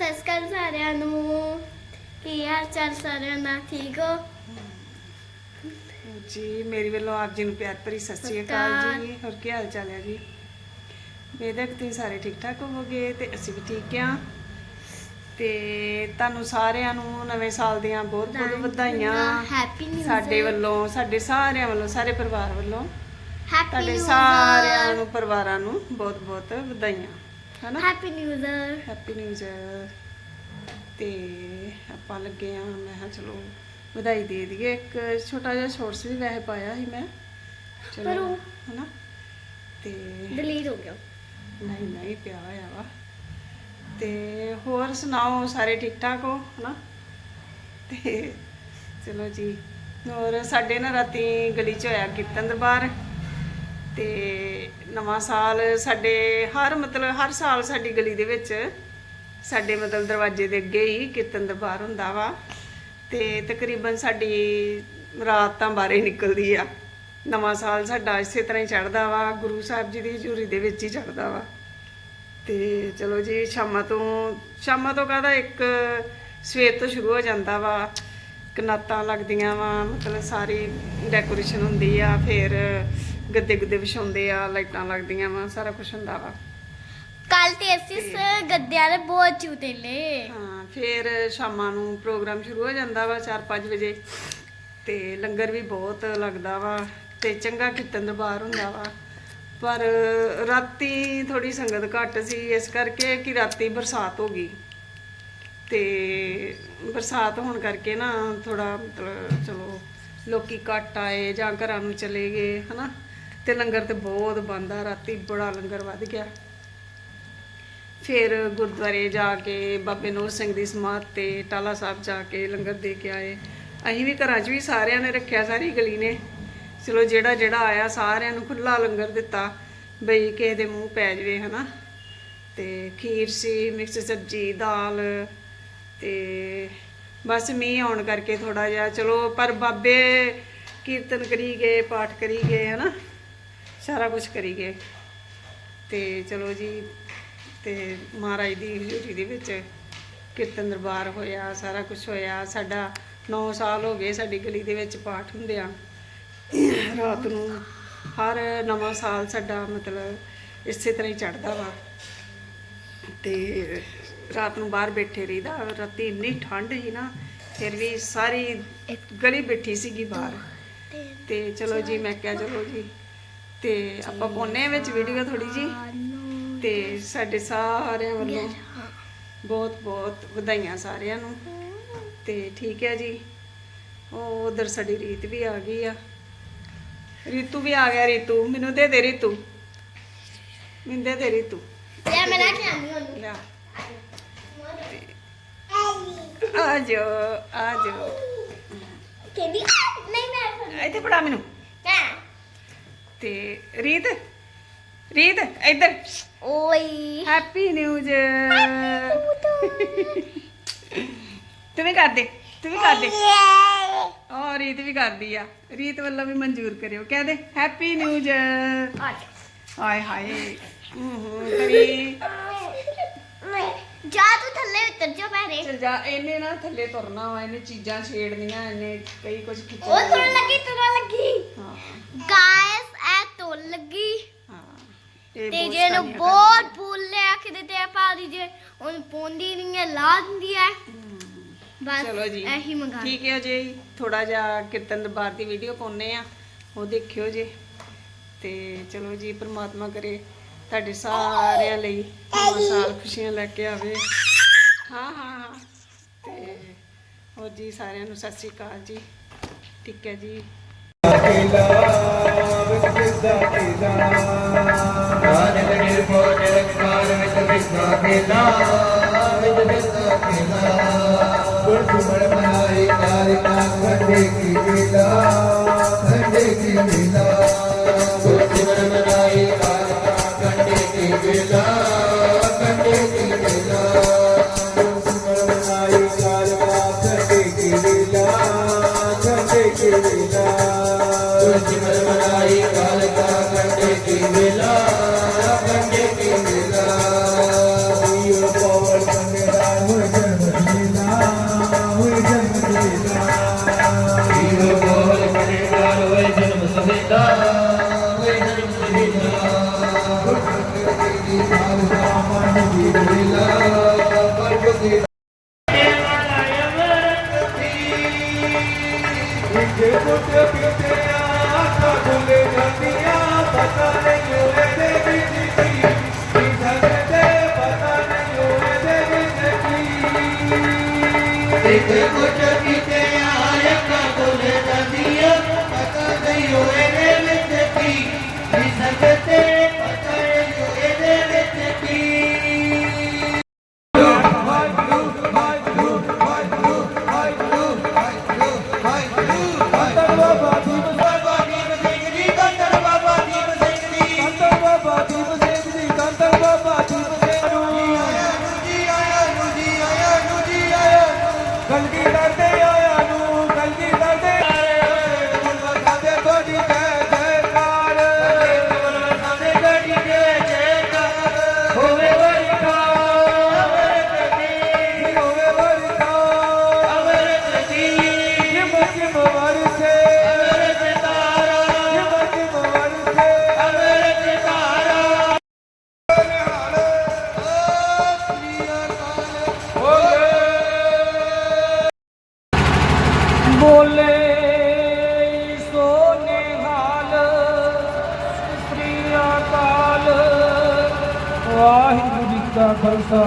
ਅਕਾਲ ਸਾਰਿਆਂ ਨੂੰ। ਕੀ ਹਾਲ ਚਾਲ ਸਾਰਿਆਂ ਦਾ? ਠੀਕ ਹੋ? ਜੀ ਮੇਰੀ ਵੱਲੋਂ ਆਪ ਜੀ ਨੂੰ ਪਿਆਰ ਭਰੀ ਸਤਿ ਸ਼੍ਰੀ ਅਕਾਲ ਜੀ। ਹੋਰ ਕੀ ਹਾਲ ਚਾਲ ਹੈ ਜੀ? ਮੇਰੇ ਕਿ ਤੁਸੀਂ ਸਾਰੇ ਠੀਕ ਠਾਕ ਹੋਵੋਗੇ ਤੇ ਅਸੀਂ ਵੀ ਠੀਕ ਆ ਤੇ ਤੁਹਾਨੂੰ ਸਾਰਿਆਂ ਨੂੰ ਨਵੇਂ ਸਾਲ ਦੀਆਂ ਬਹੁਤ ਬਹੁਤ ਵਧਾਈਆਂ। ਹੈਪੀ ਨਿਊ ਸਾਡੇ ਵੱਲੋਂ ਸਾਡੇ ਸਾਰਿਆਂ ਵੱਲੋਂ ਸਾਰੇ ਪਰਿਵਾਰ ਵੱਲੋਂ ਹੈਪੀ ਤੁਹਾਡੇ ਸਾਰਿਆਂ ਨੂੰ ਪਰਿਵਾਰਾਂ ਨੂੰ ਬਹੁਤ ਬਹੁਤ ਵਧਾਈਆਂ। ਹਨਾ? Happy new year happy new year ਤੇ ਆਪਾਂ ਲੱਗੇ ਆ ਮੈਂ ਕਿਹਾ ਚਲੋ ਵਧਾਈ ਦੇ ਦਈਏ। ਇੱਕ ਛੋਟਾ ਜਿਹਾ ਸ਼ੋਰਟਸ ਵੀ ਵੈਸੇ ਪਾਇਆ ਸੀ ਮੈਂ। ਪਰ ਚਲੋ ਉਹ- ਹਨਾ? ਤੇ ਡਿਲੀਟ ਹੋ ਗਿਆ। ਨਹੀਂ ਨਹੀਂ ਪਿਆ ਹੋਇਆ ਵਾ। ਤੇ ਹੋਰ ਸੁਣਾਓ ਸਾਰੇ ਠੀਕ ਠਾਕ ਹੋ? ਹਨਾ? ਤੇ ਚਲੋ ਜੀ ਹੋਰ ਸਾਡੇ ਨਾ ਰਾਤੀ ਗਲੀ 'ਚ ਹੋਇਆ ਕੀਰਤਨ ਦਰਬਾਰ। ਤੇ ਨਵਾਂ ਸਾਲ ਸਾਡੇ ਹਰ ਮਤਲਬ ਹਰ ਸਾਲ ਸਾਡੀ ਗਲੀ ਦੇ ਵਿੱਚ ਸਾਡੇ ਮਤਲਬ ਦਰਵਾਜ਼ੇ ਦੇ ਅੱਗੇ ਹੀ ਕੀਰਤਨ ਦਰਬਾਰ ਹੁੰਦਾ ਵਾ ਤੇ ਤਕਰੀਬਨ ਸਾਡੀ ਰਾਤ ਤਾਂ ਬਾਰੇ ਨਿਕਲਦੀ ਆ। ਨਵਾਂ ਸਾਲ ਸਾਡਾ ਇਸੇ ਤਰ੍ਹਾਂ ਹੀ ਚੜ੍ਹਦਾ ਵਾ, ਗੁਰੂ ਸਾਹਿਬ ਜੀ ਦੀ ਹਜ਼ੂਰੀ ਦੇ ਵਿੱਚ ਹੀ ਚੜ੍ਹਦਾ ਵਾ। ਤੇ ਚਲੋ ਜੀ, ਸ਼ਾਮਾਂ ਤੋਂ ਸ਼ਾਮਾਂ ਤੋਂ ਕਾਹਦਾ ਇੱਕ ਸਵੇਰ ਤੋਂ ਸ਼ੁਰੂ ਹੋ ਜਾਂਦਾ ਵਾ। ਕਨਾਤਾਂ ਲੱਗਦੀਆਂ ਵਾ, ਮਤਲਬ ਸਾਰੀ ਡੈਕੋਰੇਸ਼ਨ ਹੁੰਦੀ ਆ, ਫਿਰ ਗੱਦੇ ਗੁੱਦੇ ਵਿਛਾਉਂਦੇ ਆ ਲਾਈਟਾਂ ਲੱਗਦੀਆਂ ਵਾ ਸਾਰਾ ਕੁਝ ਹੁੰਦਾ ਵਾ। ਕੱਲ ਤੇ ਅਸੀਂ ਸ- ਗੱਦਿਆਂ ਦੇ ਬਹੁਤ ਝੂਟੇ ਲਏ। ਹਾਂ ਫਿਰ ਸ਼ਾਮਾਂ ਨੂੰ ਪ੍ਰੋਗਰਾਮ ਸ਼ੁਰੂ ਹੋ ਜਾਂਦਾ ਵਾ 4-5 ਵਜੇ। ਤੇ ਲੰਗਰ ਵੀ ਬਹੁਤ ਲੱਗਦਾ ਵਾ ਤੇ ਚੰਗਾ ਕੀਰਤਨ ਦਰਬਾਰ ਹੁੰਦਾ ਵਾ। ਪਰ ਰਾਤੀ ਥੋੜੀ ਸੰਗਤ ਘੱਟ ਸੀ ਇਸ ਕਰਕੇ ਕਿ ਰਾਤੀ ਬਰਸਾਤ ਹੋ ਗਈ। ਤੇ ਬਰਸਾਤ ਹੋਣ ਕਰਕੇ ਨਾ ਥੋੜਾ ਮਤਲਬ ਚਲੋ ਲੋਕੀ ਘੱਟ ਆਏ ਜਾਂ ਘਰਾਂ ਨੂੰ ਚਲੇ ਗਏ ਹਨਾ। ਤੇ ਲੰਗਰ ਤੇ ਬਹੁਤ ਬੰਦ ਰਾਤੀ ਬੜਾ ਲੰਗਰ ਵੱਧ ਗਿਆ। ਫਿਰ ਗੁਰਦੁਆਰੇ ਜਾ ਕੇ ਬਾਬੇ ਨੂਰ ਸਿੰਘ ਦੀ ਸਮਾਧ ਤੇ ਟਾਲਾ ਸਾਹਿਬ ਜਾ ਕੇ ਲੰਗਰ ਦੇ ਕੇ ਆਏ। ਅਸੀਂ ਵੀ ਘਰਾਂ 'ਚ ਵੀ ਸਾਰਿਆਂ ਨੇ ਰੱਖਿਆ, ਸਾਰੀ ਗਲੀ ਨੇ। ਚਲੋ ਜਿਹੜਾ ਜਿਹੜਾ ਆਇਆ, ਸਾਰਿਆਂ ਨੂੰ ਖੁੱਲਾ ਲੰਗਰ ਦਿੱਤਾ, ਬਈ ਕਿਸੇ ਦੇ ਮੂੰਹ ਪੈ ਜਵੇ, ਹਨਾ। ਤੇ ਖੀਰ ਸੀ, ਮਿਕਸ ਸਬਜੀ, ਦਾਲ ਤੇ ਬਸ ਮੀਂਹ ਆਉਣ ਕਰਕੇ ਥੋੜਾ ਜਿਹਾ, ਚਲੋ ਪਰ ਬਾਬੇ ਕੀਰਤਨ ਕਰੀ ਗਏ ਪਾਠ ਕਰੀ ਗਏ ਹਨਾ। ਸਾਰਾ ਕੁਝ ਕਰੀ ਗਏ। ਤੇ ਚਲੋ ਜੀ, ਤੇ ਮਹਾਰਾਜ ਦੀ ਹਜ਼ੂਰੀ ਦੇ ਵਿੱਚ ਕੀਰਤਨ ਦਰਬਾਰ ਹੋਇਆ, ਸਾਰਾ ਕੁਝ ਹੋਇਆ। ਸਾਡਾ 9 ਸਾਲ ਹੋ ਗਏ ਸਾਡੀ ਗਲੀ ਦੇ ਵਿੱਚ ਪਾਠ ਹੁੰਦੇ ਆ ਰਾਤ ਨੂੰ ਹਰ ਨਵਾਂ ਸਾਲ ਸਾਡਾ ਮਤਲਬ ਇਸੇ ਤਰ੍ਹਾਂ ਹੀ ਚੜਦਾ ਵਾ। ਤੇ ਰਾਤ ਨੂੰ ਬਾਹਰ ਬੈਠੇ ਰਹੀਦਾ। ਰਾਤੀ ਇੰਨੀ ਠੰਡ ਸੀ ਨਾ, ਫਿਰ ਵੀ ਸਾਰੀ ਗਲੀ ਬੈਠੀ ਸੀਗੀ ਬਾਹਰ। ਤੇ ਚਲੋ ਜੀ, ਮੈਂ ਕਿਹਾ ਚਲੋ ਜੀ ਤੇ ਆਪਾਂ ਪਾਉਨੇ ਆ ਵਿੱਚ ਵੀਡੀਓ ਥੋੜੀ ਜੀ ਤੇ ਸਾਡੇ ਸਾਰਿਆਂ ਵੱਲੋਂ ਬਹੁਤ ਬਹੁਤ ਵਧਾਈਆਂ ਸਾਰਿਆਂ ਨੂੰ। ਤੇ ਠੀਕ ਹੈ ਜੀ। ਉਹ ਉਧਰ ਸਾਡੀ ਰੀਤ ਵੀ ਆ ਗਈ ਆ। ਰੀਤੂ ਵੀ ਆ ਗਿਆ ਰੀਤੂ। ਮੈਨੂੰ ਦੇ ਦੇ ਰੀਤੂ। ਮੈਨੂੰ ਦੇ ਦੇ ਰੀਤੂ। ਲੈ ਮੈਂ ਲੈ ਕੇ ਆਉਂਦੀ ਉਹਨੂੰ। ਲਿਆ ਆ ਜੋ ਆ ਜੋ ਕਹਿੰਦੀ "ਆ, ਨਹੀਂ ਮੈਂ ਇੱਥੇ ਫੜਾ ਮੈਨੂੰ। ਹੈ ਤੇ ਰੀਤ ਰੀਤ ਇੱਧਰ ਓਏ ਹੈਪੀ ਨਿਊ ਇਅਰ ਤੂੰ ਵੀ ਕਰ ਦੇ ਤੂੰ ਵੀ ਕਰ ਦੇ ਔਰ ਰੀਤ ਵੀ ਕਰਦੀ ਆ ਰੀਤ ਵੱਲੋਂ ਵੀ ਮਨਜ਼ੂਰ ਕਰਿਓ ਕਹਿ ਦੇ ਹੈਪੀ ਨਿਊ ਇਅਰ ਆ ਜਾ ਹਾਏ ਹਾਏ ਹੂੰ ਕਰੀ ਜਾ ਤੂੰ ਥੱਲੇ ਉਤਰ ਜਾ ਪੈਰੇ ਚਲ ਜਾ ਇਹਨੇ ਨਾ ਥੱਲੇ ਤੁਰਨਾ ਵਾ ਇਹਨੇ ਚੀਜ਼ਾਂ ਛੇੜਨੀਆਂ ਇਹਨੇ ਕਈ ਕੁਝ ਉਹ ਖਿੱਚਣਾ ਤੁਰਨ ਲੱਗੀ ਤੁਰਨ ਲੱਗੀ ਹਾਂ ਗਾਇਸ ਐ ਤੁਰਨ ਲੱਗੀ ਹਾਂ ਇਹ ਤੇ ਜੇ ਨੂੰ ਬਹੁਤ ਬੋਲੇ ਆਖਦੇ ਤੇ ਪਾ ਦੀ ਜੇ ਉਹਨੂੰ ਪੌਂਦੀ ਨਹੀਂ ਹੈ ਲਾ ਦਿੰਦੀ ਹੈ ਬਸ ਚਲੋ ਜੀ। ਇਹੀ ਮੰਗਾ। ਠੀਕ ਹੈ ਜੀ ਥੋੜਾ ਜਿਹਾ ਕੀਰਤਨ ਦਰਬਾਰ ਦੀ ਵੀਡੀਓ ਪਾਉਨੇ ਆ ਉਹ ਦੇਖਿਓ ਜੀ। ਤੇ ਚਲੋ ਜੀ ਪ੍ਰਮਾਤਮਾ ਕਰੇ ਤੁਹਾਡੇ ਸਾਰਿਆਂ ਲਈ ਨਵਾਂ ਸਾਲ ਖੁਸ਼ੀਆਂ ਲੈ ਕੇ ਆਵੇ। ਹਾਂ ਹਾਂ ਹਾਂ। ਤੇ ਹੋਰ ਜੀ ਸਾਰਿਆਂ ਨੂੰ ਸਤਿ ਸ੍ਰੀ ਅਕਾਲ ਜੀ। ਠੀਕ ਹੈ ਜੀ। केला विजत केला. गुळमळ म्हणाई तारिका खंडे की गेला खंडे की गेला Tem que ਬੋਲੇ ਸੋ ਨਿਹਾਲ ਸ੍ਰੀ ਅਕਾਲ। ਵਾਹਿਗੁਰੂ ਜੀ ਕਾ ਖਾਲਸਾ।